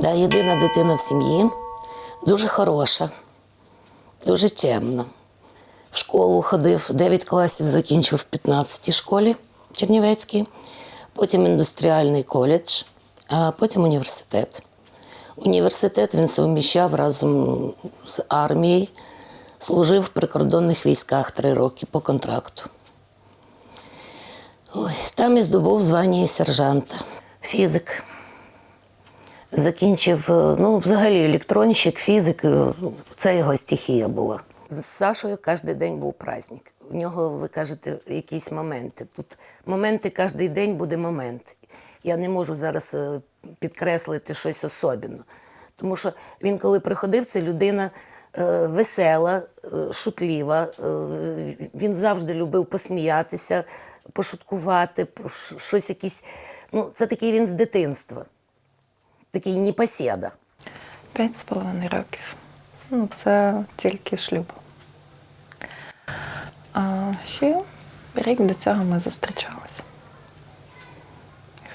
Да, єдина дитина в сім'ї, дуже хороша, дуже чемна. В школу ходив 9 класів, закінчив в 15-й школі Чернівецькій, потім індустріальний коледж, а потім університет. Університет він суміщав разом з армією, служив в прикордонних військах три роки по контракту. Ой, там і здобув звання сержанта. Фізик. Закінчив, е, ну, взагалі, електронщик, фізик, е, це його стихія була. З Сашою кожен день був праздник. У нього, ви кажете, якісь моменти. Тут моменти кожен день буде момент. Я не можу зараз е, підкреслити щось особливе. Тому що він, коли приходив, це людина весела, шутлива. Він завжди любив посміятися, пошуткувати, щось якісь. Ну, це такий він з дитинства такий непоседа. П'ять з половиною років. Ну, це тільки шлюб. А ще рік до цього ми зустрічалися.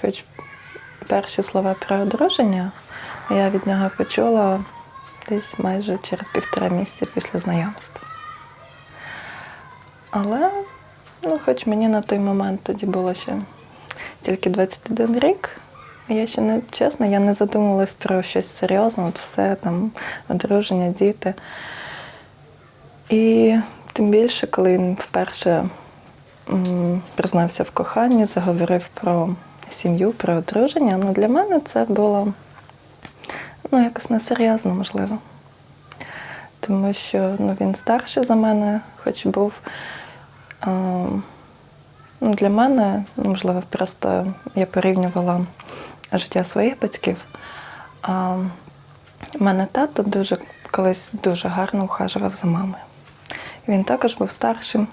Хоч перші слова про одруження я від нього почула десь майже через півтора місяця після знайомства. Але, ну, хоч мені на той момент тоді було ще тільки 21 рік, я ще не чесно, я не задумувалась про щось серйозне, от все там, одруження, діти. І тим більше, коли він вперше м, признався в коханні, заговорив про сім'ю, про одруження, ну для мене це було ну, якось несерйозно, можливо. Тому що ну, він старший за мене, хоч був. А, ну, для мене, ну, можливо, просто я порівнювала життя своїх батьків. А мене тато дуже колись дуже гарно ухажував за мамою. Він також був старшим.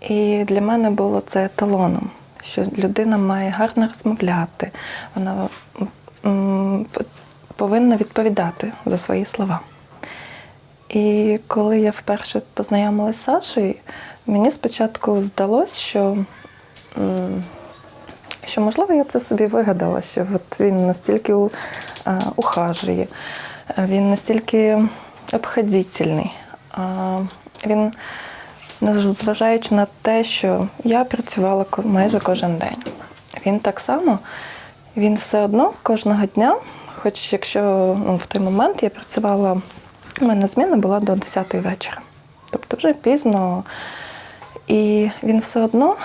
І для мене було це еталоном, що людина має гарно розмовляти, вона повинна відповідати за свої слова. І коли я вперше познайомилася з Сашою, мені спочатку здалося, що, що можливо я це собі вигадала, що от він настільки а, ухажує, він настільки обходительний. Він, незважаючи на те, що я працювала майже кожен день. Він так само, він все одно кожного дня, хоч якщо ну, в той момент я працювала, у мене зміна була до 10 вечора. Тобто вже пізно. І він все одно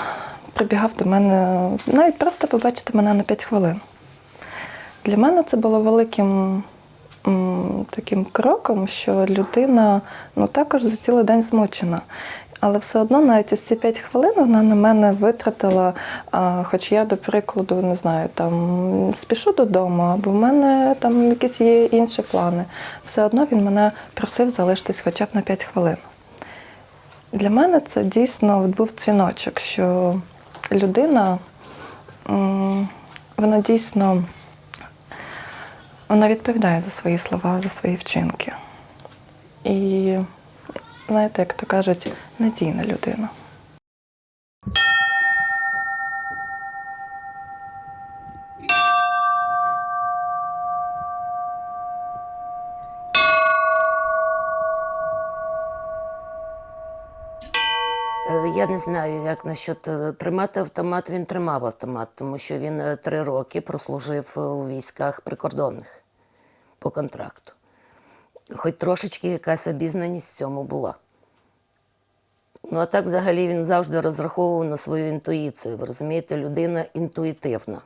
прибігав до мене, навіть просто побачити мене на 5 хвилин. Для мене це було великим таким кроком, що людина ну, також за цілий день змучена. Але все одно навіть ось ці 5 хвилин вона на мене витратила, хоч я, до прикладу, не знаю, там спішу додому, або в мене там якісь є інші плани. Все одно він мене просив залишитись хоча б на 5 хвилин. Для мене це дійсно був дзвіночок, що людина, вона дійсно вона відповідає за свої слова, за свої вчинки. І, знаєте, як то кажуть, надійна людина. Я не знаю, як насчет е, тримати автомат. Він тримав автомат, тому що він е, три роки прослужив е, у військах прикордонних по контракту. Хоч трошечки якась обізнаність в цьому була. Ну, а так взагалі він завжди розраховував на свою інтуїцію. Ви розумієте, людина інтуїтивна.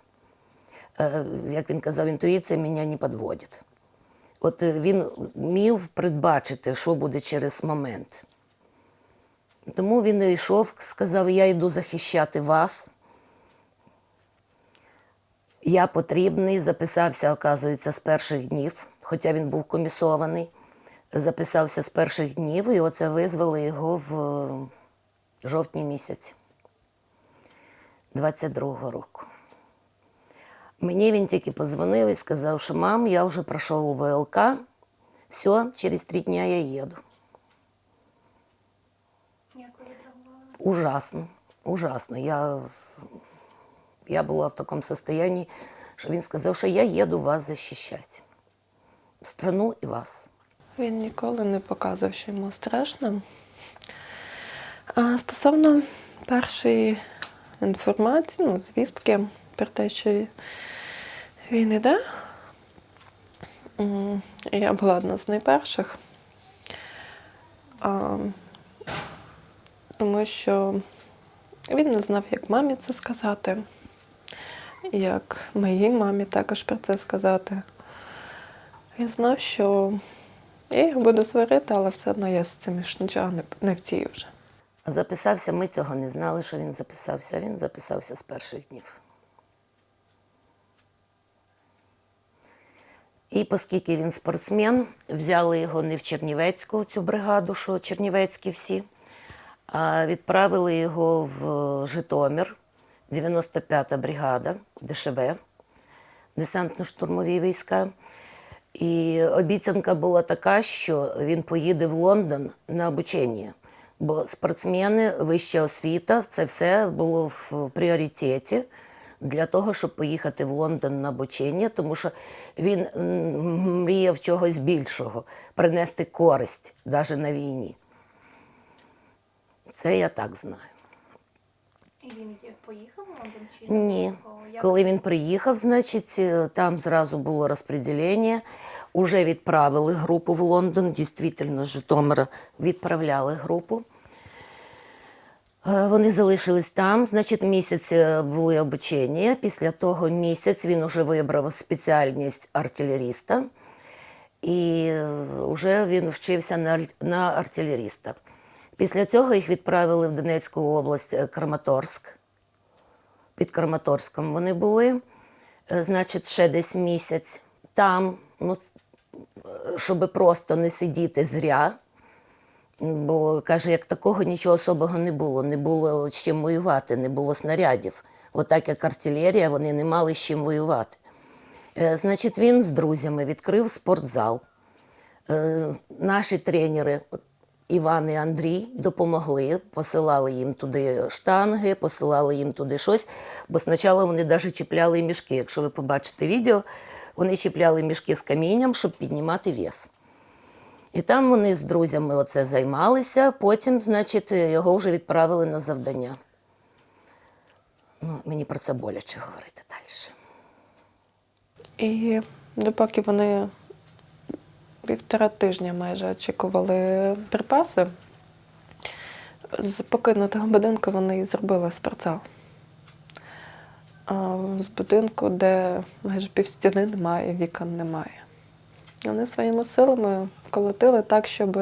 Як він казав, інтуїція мене не підводить. От він вмів передбачити, що буде через момент. Тому він йшов, сказав: Я йду захищати вас. Я потрібний, записався, оказується, з перших днів, хоча він був комісований. Записався з перших днів, і оце визвали його в е, жовтні місяці 22-го року. Мені він тільки позвонив і сказав, що мам, я вже пройшов у ВЛК, все, через три дні я їду. Ужасно, ужасно. Я, я була в такому состоянии, що він сказав, що я їду вас захищати. страну і вас. Він ніколи не показував, що йому страшно. А стосовно першої інформації, ну, звістки про те, що він іде, я була одна з найперших. Тому що він не знав, як мамі це сказати, як моїй мамі також про це сказати. Він знав, що я його буду сварити, але все одно я з цим ж нічого не, втію вже. Записався, ми цього не знали, що він записався. Він записався з перших днів. І оскільки він спортсмен, взяли його не в Чернівецьку, цю бригаду, що Чернівецькі всі, відправили його в Житомир, 95-та бригада ДШВ, десантно-штурмові війська. І обіцянка була така, що він поїде в Лондон на обучення. Бо спортсмени, вища освіта, це все було в пріоритеті для того, щоб поїхати в Лондон на обучення, тому що він мріяв чогось більшого, принести користь навіть на війні. Це я так знаю. І він поїхав Лондон чи Ні. Коли він приїхав, значить, е, там зразу було розподілення. Уже відправили групу в Лондон, дійсно, з Житомира відправляли групу. Е, Вони залишились там, значить, місяць е, були обучення. Після того місяць він вже вибрав спеціальність артилеріста. І вже він вчився на артилеріста. Після цього їх відправили в Донецьку область е, Краматорськ під Краматорськом вони були, е, значить, ще десь місяць там, ну, щоб просто не сидіти зря. Бо каже, як такого нічого особого не було, не було з чим воювати, не було снарядів. Отак як артилерія, вони не мали з чим воювати. Е, Значить, він з друзями відкрив спортзал. Е, Наші тренери Іван і Андрій допомогли, посилали їм туди штанги, посилали їм туди щось. Бо спочатку вони навіть чіпляли мішки. Якщо ви побачите відео, вони чіпляли мішки з камінням, щоб піднімати вес. І там вони з друзями оце займалися, потім, значить, його вже відправили на завдання. Ну, мені про це боляче говорити далі. І допоки вони півтора тижня майже очікували припаси, з покинутого будинку вони і зробили спортзал. З будинку, де майже півстіни немає, вікон немає. Вони своїми силами колотили так, щоб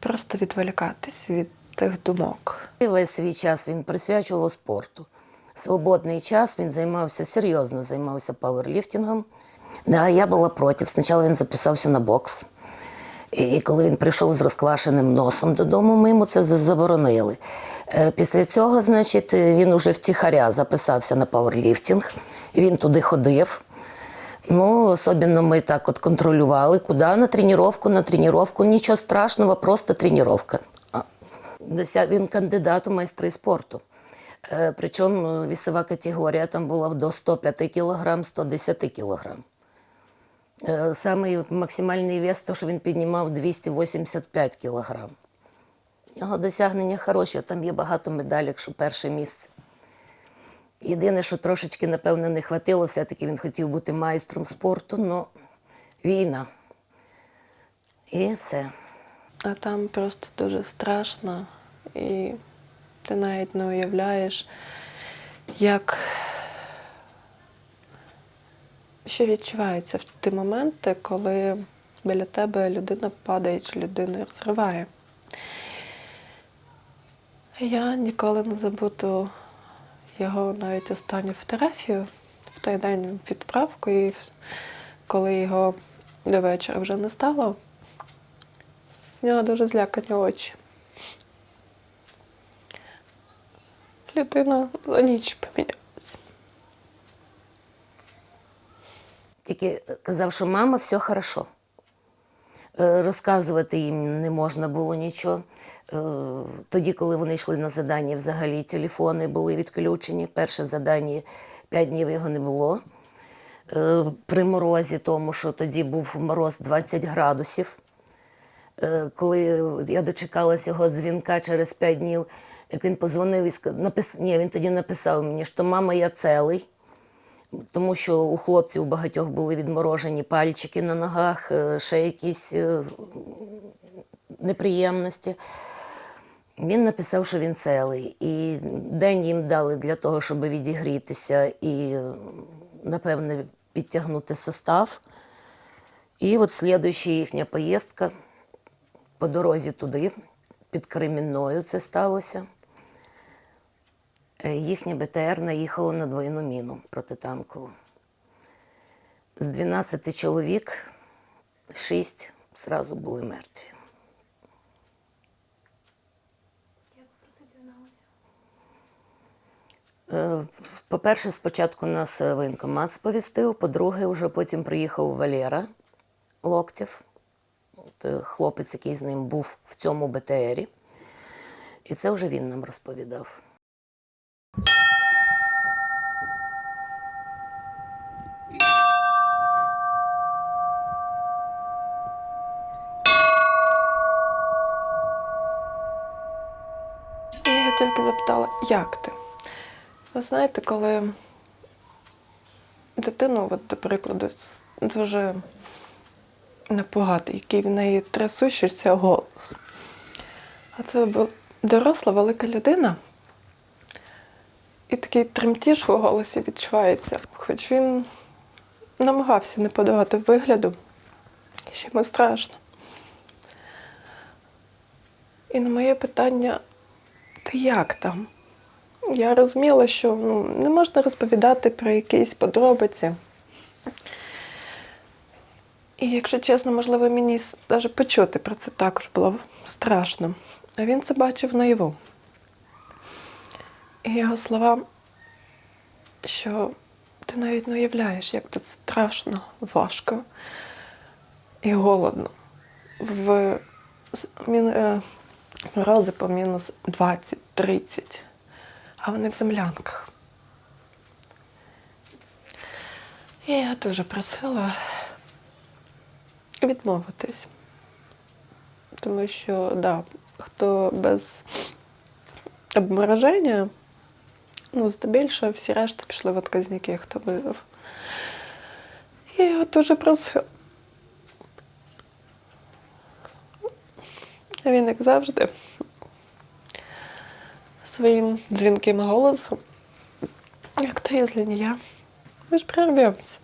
просто відволікатись від тих думок. І весь свій час він присвячував спорту. Свободний час він займався серйозно, займався пауерліфтингом. Да, я була проти. Спочатку він записався на бокс. І коли він прийшов з розквашеним носом додому, ми йому це заборонили. Е, Після цього, значить, він уже втіхаря записався на пауерліфтинг. Він туди ходив. Ну, особливо ми так от контролювали, куди на тренування, на тренування. Нічого страшного, просто тренування. Він кандидат у майстри спорту. Е, Причому вісова категорія там була до 105 кг, 110 кг. Е, Самий максимальний вес, то, що він піднімав 285 кг. Його досягнення хороші, там є багато медалей, що перше місце. Єдине, що трошечки, напевно, не хватило, все-таки він хотів бути майстром спорту, але війна. І все. А там просто дуже страшно, і ти навіть не уявляєш, як що відчувається в ті моменти, коли біля тебе людина падає чи людину розриває. Я ніколи не забуду його навіть останню фотографію в той день відправку, і коли його до вечора вже не стало, в нього дуже злякані очі. Людина за ніч помінялася. Тільки казав, що мама, все хорошо. Е, Розказувати їм не можна було нічого. Е, Тоді, коли вони йшли на задання, взагалі телефони були відключені. Перше задання п'ять днів його не було. е, при морозі, тому що тоді був мороз 20 градусів. Е, Коли я дочекалася його дзвінка через 5 днів, як він позвонив і напис... Ні, він тоді написав мені, що мама, я целий, тому що у хлопців багатьох були відморожені пальчики на ногах, е, ще якісь е, неприємності. Він написав, що він целий. І день їм дали для того, щоб відігрітися і, напевне, підтягнути состав. І от слідуюча їхня поїздка по дорозі туди, під Кремінною це сталося. Е, Їхнє БТР наїхало на двойну міну протитанкову. З 12 чоловік, 6 зразу були мертві. Як ви про це дізналися? Е, По-перше, спочатку нас е, воєнкомат сповістив, по-друге, вже потім приїхав Валера Локтєв, хлопець, який з ним був в цьому БТРі. І це вже він нам розповідав. Як ти? Ви знаєте, коли дитину, от, до прикладу, дуже напугати, який в неї трясущийся голос. А це доросла велика людина, і такий тремтіж у голосі відчувається, хоч він намагався не подавати вигляду, що йому страшно. І на моє питання, ти як там? Я розуміла, що ну, не можна розповідати про якісь подробиці. І якщо чесно, можливо, мені навіть почути про це також було страшно. А він це бачив наяву. І його слова, що ти навіть не уявляєш, як тут страшно, важко і голодно. В е, морози по мінус 20-30, а вони в землянках. І я дуже просила відмовитись. Тому що, да, хто без обмороження, ну, здебільшого всі решта пішли в отказники, хто вижив. Я його дуже просила. Він, як завжди, своїм дзвінким голосом, як то є я, ми ж прорвемося.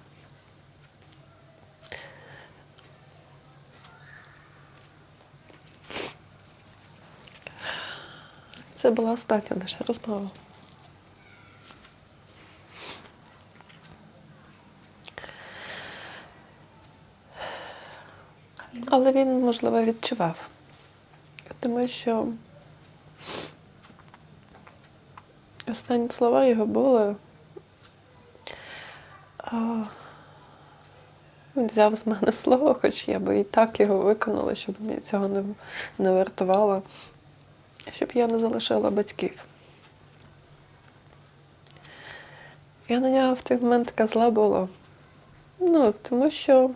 Це була остання наша розмова. Але він, можливо, відчував. Тому що останні слова його були. Він взяв з мене слово, хоч я би і так його виконала, щоб мені цього не, не вартувало, щоб я не залишила батьків. Я на нього в той момент така зла була. Ну, тому що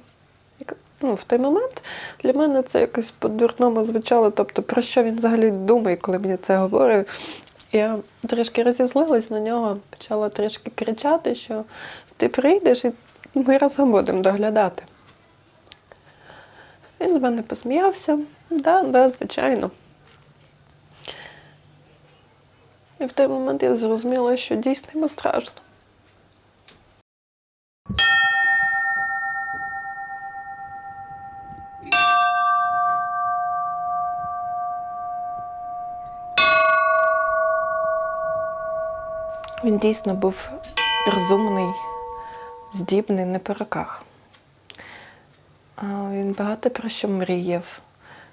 ну, в той момент для мене це якось по-дурному звучало. Тобто, про що він взагалі думає, коли мені це говорить. Я трішки розізлилась на нього, почала трішки кричати, що ти прийдеш і ми разом будемо доглядати. Він з мене посміявся. Да, да, звичайно. І в той момент я зрозуміла, що дійсно йому страшно. Дійсно був розумний, здібний не по роках. Він багато про що мріяв,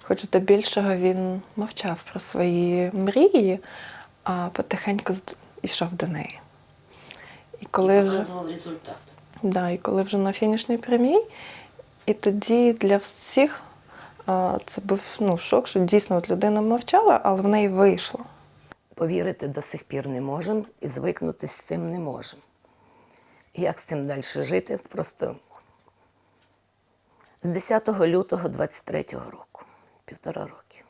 хоч здебільшого він мовчав про свої мрії, а потихеньку йшов до неї. І коли вже, результат. да, і коли вже на фінішній прямій, і тоді для всіх це був ну, шок, що дійсно от людина мовчала, але в неї вийшло. Повірити до сих пір не можемо і звикнути з цим не можемо. Як з цим далі жити? Просто з 10 лютого 23-го року, півтора роки.